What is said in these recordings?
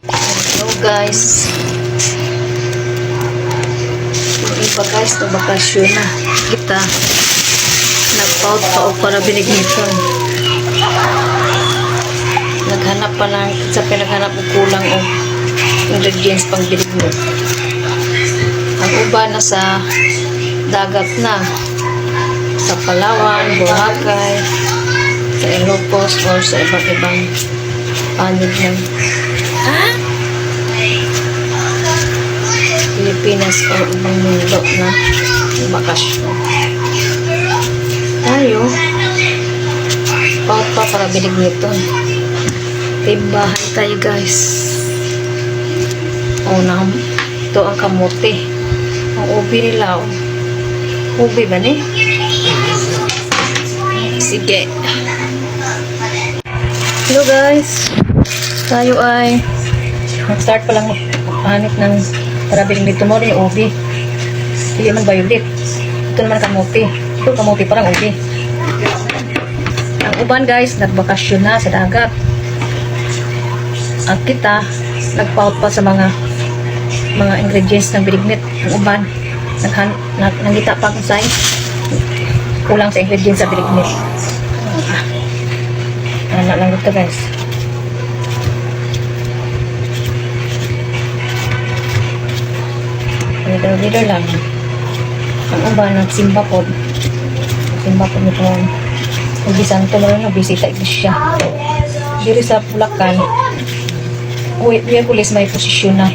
Hello guys. Hindi pa guys, na bakasyon na. Kita. Nagpaut pa o para binigniton. Naghanap pa lang, sa pinaghanap ko kulang o ingredients pang binignit. Ang uba na sa dagat na. Sa Palawan, Boracay, sa Ilocos or sa iba't ibang panig ng Pilipinas o ibang mundo na bakasyon. Tayo, paut pa para bilig nito. Timbahan tayo guys. O na, ito ang kamote. Ang ubi nila. oh. Ubi ba ni? Sige. Hello guys. Tayo ay mag-start pa lang maghanap ng para biling dito mo rin yung ubi. Hindi man violet. Ito naman kamote. Ito kamote parang ubi. Ang uban guys, nagbakasyon na sa dagat. Ang kita, nagpaut pa sa mga mga ingredients ng binignit. Ang uban, naghan, nag, nangita pa kung saan kulang sa ingredients sa binignit. Ah, anak lang ito guys. Leader-leader lang. Ang uba, nagsimba po. Simba po nito. Santo mo rin, bisita iglesia. Diri sa Bulacan, uwi, Miyerkules may posisyon na.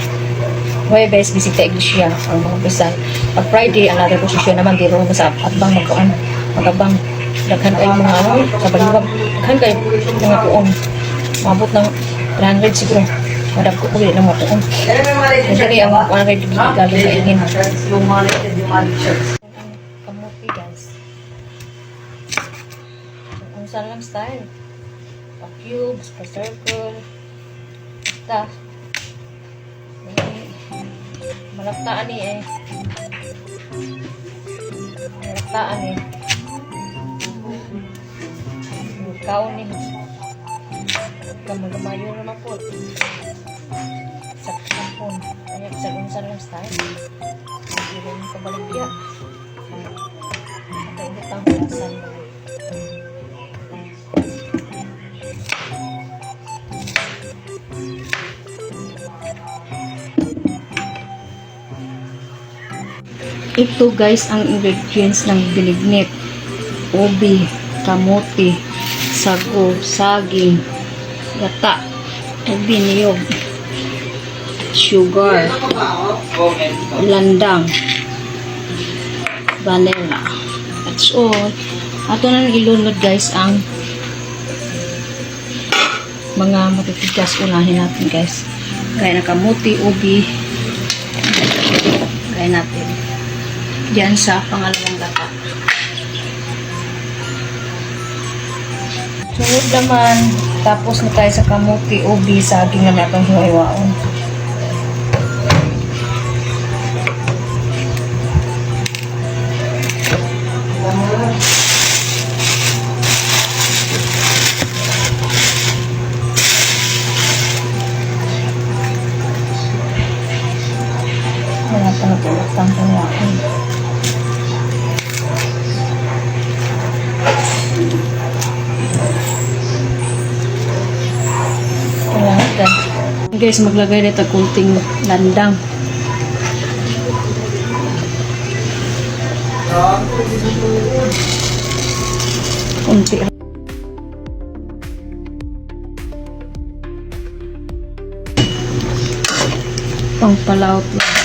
Huwebes, bisita iglesia. Ang mga bisan. Pag Friday, another posisyon naman dito sa atbang magkuan. Magabang. Daghan kayo mga ano, sa baliwag. Daghan kayo mga tuon. Mabot ng 300 siguro. Madag ko ulit ng mga tuon. Kasi kaya ang mga kayo galing sa ingin. Kamuti guys. Ang saan lang style. Pa cubes, pa circle. Basta. Eh, malaktaan ni eh. Malaktaan eh. Ikaw ni. Kamu lumayo naman po. Sa kapon. Kaya sa unsan lang style. Hindi rin kabaligya. Kaya butang unsan lang. Ito guys ang ingredients ng binignit. Ubi, kamote, sago, saging, gata, ubi niyog, sugar, landang, vanilla. That's all. Ato na ilunod guys ang mga matitigas unahin natin guys. Gaya ng kamuti, ubi, gaya natin. Diyan sa pangalawang gata. Sunod naman, tapos na tayo sa kamuti, ubi, saging na natong hiwaon. Pa natulog ang hiwaon. Kailangan ka. Guys, maglagay nito kunting landang. Kunti. Pang palaut lang.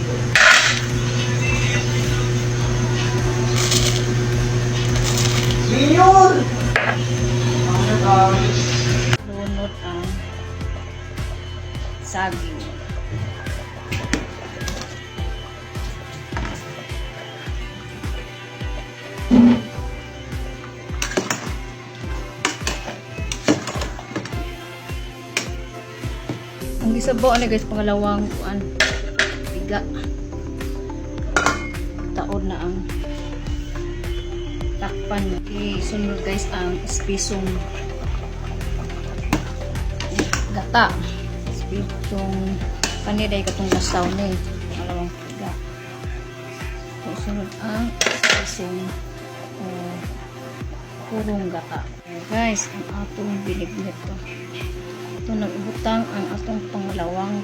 Ang gisabaw na guys, pangalawang kuan. Tiga. Taon na ang takpan. Okay, sunod guys ang espisong gata. Espisong kaniday katong lasaw ni. Pangalawang tiga. So, sunod ang espisong uh, purong gata. Okay, guys, ang atong binignit to. Ito nag-ubutang ang atong pangalawang.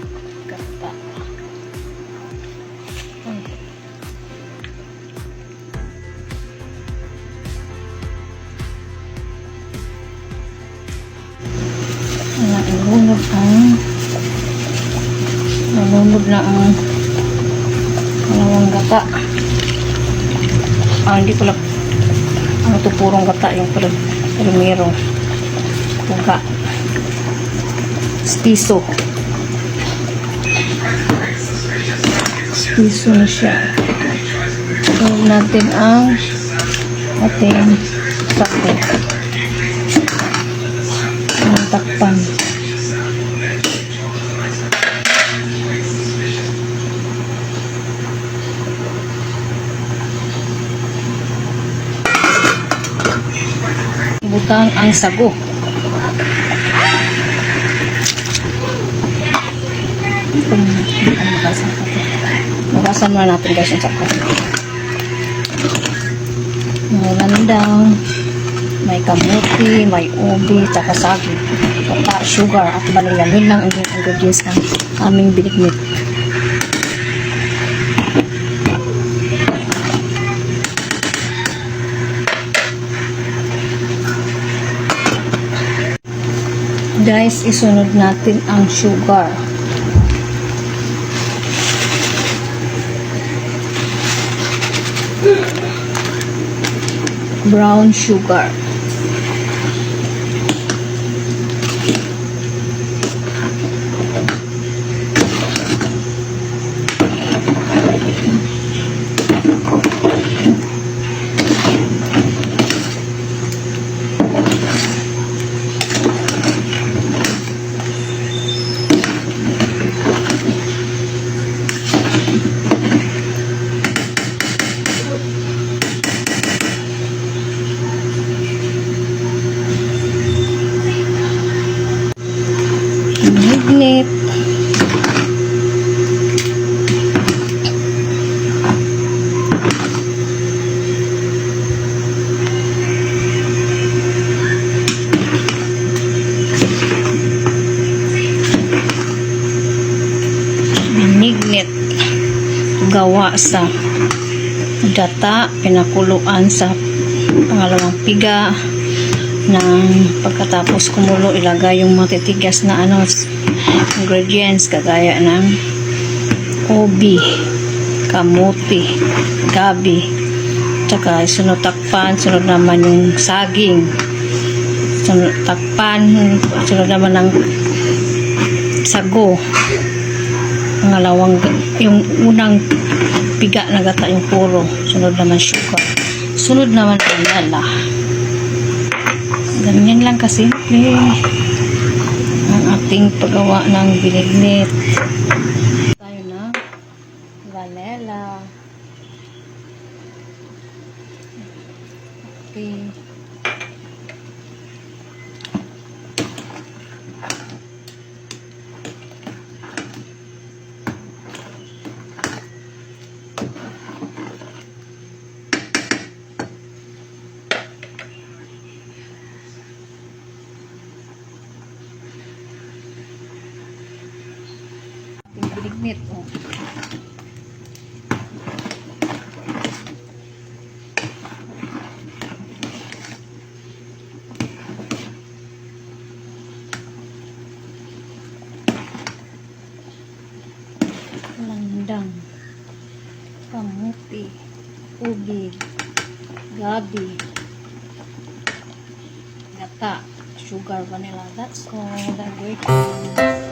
Ay. Nalunod ang nalunod na ang pangalawang gata. Ah, hindi pala ano to purong gata yung pala primero. Puga. Stiso. Stiso na siya. Gawin natin ang ating sako. Ang takpan. Butang ang sago. Kung ano makasan pa ito. Makasan muna natin guys yung sakto. May landang, may kamuti, may ubi, tsaka saging, pata, sugar, at vanilla. Yun lang ang ingredients ng aming binignit. Guys, isunod natin ang sugar. Brown sugar. Magnet. Binignet. Gawa sa data, pinakuluan sa pangalawang piga ng pagkatapos kumulo ilagay yung matitigas na ano ingredients kagaya ng ubi kamuti gabi tsaka sunod takpan sunod naman yung saging. Sunod takpan sunod naman ng sago. Pangalawang yung unang piga na gata yung puro sunod naman sugar. Sunod naman vanilla. Ganyan lang kasimple ating paggawa ng binignit. Tayo na vanilla. Okay. ating binignit. Oh. Landang, kamuti, ubi, gabi, gata, sugar, vanilla. That's all. That we